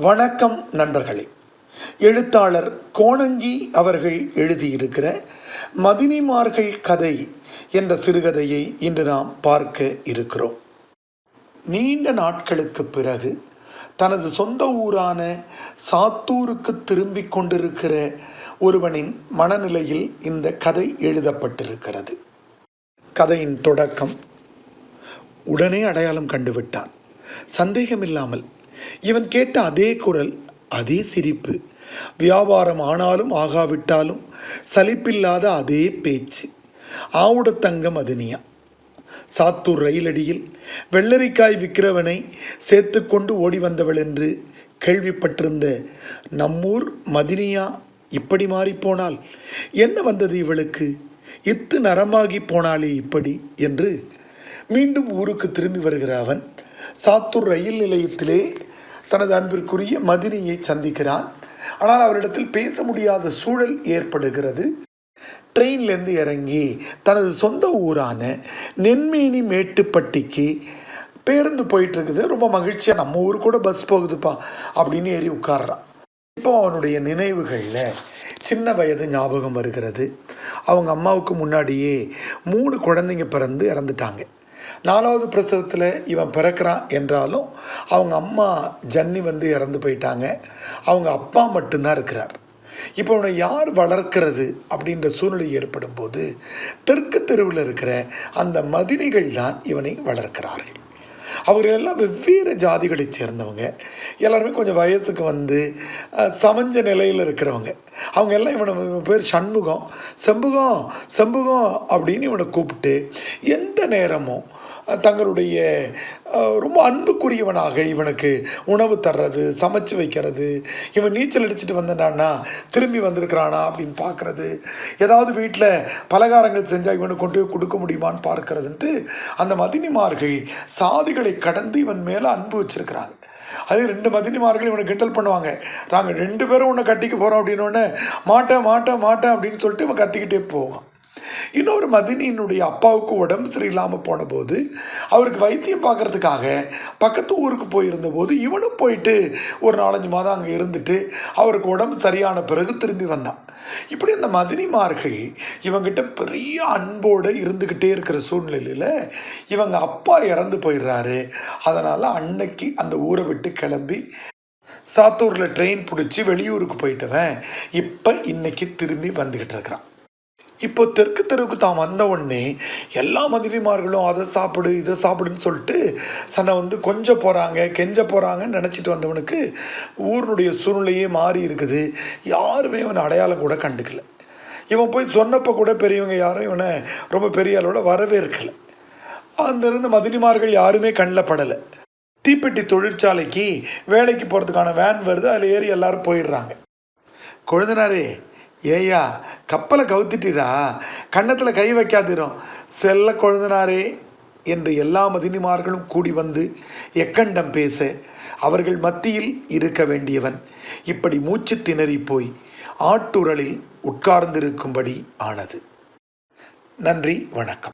வணக்கம் நண்பர்களே. எழுத்தாளர் கோணங்கி அவர்கள் எழுதியிருக்கிற மதினிமார்கள் கதை என்ற சிறுகதையை இன்று நாம் பார்க்க இருக்கிறோம். நீண்ட நாட்களுக்கு பிறகு தனது சொந்த ஊரான சாத்தூருக்கு திரும்பிக் கொண்டிருக்கிற ஒருவனின் மனநிலையில் இந்த கதை எழுதப்பட்டிருக்கிறது. கதையின் தொடக்கம் உடனே அடையாளம் கண்டுவிட்டான். சந்தேகமில்லாமல் இவன் கேட்ட அதே குரல் அதே சிரிப்பு. வியாபாரம் ஆனாலும் ஆகாவிட்டாலும் சலிப்பில்லாத அதே பேச்சு. ஆவுடத்தங்கம் மதினியா சாத்தூர் ரயிலடியில் வெள்ளரிக்காய் விற்கிறவனை சேர்த்து கொண்டு ஓடி வந்தவள் என்று கேள்விப்பட்டிருந்த நம்மூர் மதினியா இப்படி மாறிப்போனால் என்ன வந்தது இவளுக்கு? இத்து நரமாகி போனாளே இப்படி என்று மீண்டும் ஊருக்கு திரும்பி வருகிற அவன் சாத்தூர் ரயில் நிலையத்திலே தனது அன்பிற்குரிய மதினியை சந்திக்கிறான். ஆனால் அவரிடத்தில் பேச முடியாத சூழல் ஏற்படுகிறது. ட்ரெயின்லேருந்து இறங்கி தனது சொந்த ஊரான நென்மேனி மேட்டுப்பட்டிக்கு பேருந்து போயிட்டு இருக்குது ரொம்ப மகிழ்ச்சியாக நம்ம ஊர் கூட பஸ் போகுதுப்பா அப்படின்னு ஏறி உட்கார்றான். இப்போ அவனுடைய நினைவுகளில் சின்ன வயது ஞாபகம் வருகிறது. அவங்க அம்மாவுக்கு முன்னாடியே மூணு குழந்தைங்க பிறந்து இறந்துட்டாங்க. நாலாவது பிரசவத்தில் இவன் பிறக்கிறான் என்றாலும் அவங்க அம்மா ஜன்னி வந்து இறந்து போயிட்டாங்க. அவங்க அப்பா மட்டும்தான் இருக்கிறார். இப்போ அவனை யார் வளர்க்கிறது அப்படின்ற சூழ்நிலை ஏற்படும் போது தெற்கு தெருவில் இருக்கிற அந்த மதினிகள் தான் இவனை வளர்க்கிறார்கள். அவர்கள் எல்லாம் வெவ்வேறு ஜாதிகளைச் சேர்ந்தவங்க. எல்லாருமே கொஞ்சம் வயசுக்கு வந்து சமஞ்ச நிலையில் இருக்கிறவங்க. அவங்க எல்லாம் இவனை பேர் சண்முகம். செம்புகம் செம்புகம் அப்படின்னு இவனை கூப்பிட்டு எந்த நேரமும் தங்களுடைய ரொம்ப அன்புக்குரியவனாக இவனுக்கு உணவு தர்றது சமைச்சு வைக்கிறது இவன் நீச்சல் அடிச்சுட்டு வந்தானா திரும்பி வந்திருக்கிறானா அப்படின்னு பார்க்குறது ஏதாவது வீட்டில் பலகாரங்கள் செஞ்சால் இவனுக்கு கொண்டு போய் கொடுக்க முடியுமான்னு பார்க்கறதுன்ட்டு அந்த மதினிமார்கள் சாதிகளை கடந்து இவன் மேலே அன்பு வச்சிருக்கிறாங்க. அதே ரெண்டு மதினிமார்கள் இவனை கிண்டல் பண்ணுவாங்க. நாங்கள் ரெண்டு பேரும் உன்னை கட்டிக்க போகிறோம் அப்படின்னோடனே மாட்டேன் மாட்டேன் மாட்டேன் அப்படின்னு சொல்லிட்டு இவன் கத்திக்கிட்டே போவான். இன்னொரு மதினியினுடைய அப்பாவுக்கு உடம்பு சரியில்லாமல் போனபோது அவருக்கு வைத்தியம் பார்க்கறதுக்காக பக்கத்து ஊருக்கு போயிருந்தபோது இவனும் போயிட்டு ஒரு நாலஞ்சு மாதம் அங்கே இருந்துட்டு அவருக்கு உடம்பு சரியான பிறகு திரும்பி வந்தான். இப்படி அந்த மதினிமார்கள் இவங்கிட்ட பெரிய அன்போடு இருந்துக்கிட்டே இருக்கிற சூழ்நிலையில் இவங்க அப்பா இறந்து போயிடுறாரு. அதனால் அன்னைக்கு அந்த ஊரை விட்டு கிளம்பி சாத்தூரில் ட்ரெயின் பிடிச்சி வெளியூருக்கு போயிட்டவன் இப்போ இன்றைக்கி திரும்பி வந்துக்கிட்டு இருக்கிறான். இப்போ தெற்கு தெருவுக்கு தான் வந்த உடனே எல்லா மதிரிமார்களும் அதை சாப்பிடு இதை சாப்பிடுன்னு சொல்லிட்டு சன்னை வந்து கொஞ்சம் போகிறாங்க கெஞ்ச போகிறாங்கன்னு நினச்சிட்டு வந்தவனுக்கு ஊரினுடைய சூழ்நிலையே மாறி இருக்குது. யாருமே இவனை அடையாளம் கூட கண்டுக்கல. இவன் போய் சொன்னப்போ கூட பெரியவங்க யாரும் இவனை ரொம்ப பெரிய அளவில் வரவேற்கலை. இருக்கலை இருந்த மதினிமார்கள் யாருமே கண்ணில் படலை. தீப்பெட்டி தொழிற்சாலைக்கு வேலைக்கு போகிறதுக்கான வேன் வருது அதில் ஏறி எல்லாரும் போயிடுறாங்க. கொழுந்தனாரே ஏயா கப்பலை கவுத்திட்டீரா கன்னத்தில் கை வைக்காதிரும். செல்ல கொழுந்தனாரே என்று எல்லா மதினிமார்களும் கூடி வந்து எக்கண்டம் பேச அவர்கள் மத்தியில் இருக்க வேண்டியவன். இப்படி மூச்சு திணறி போய் ஆட்டுரலில் உட்கார்ந்திருக்கும்படி ஆனது. நன்றி வணக்கம்.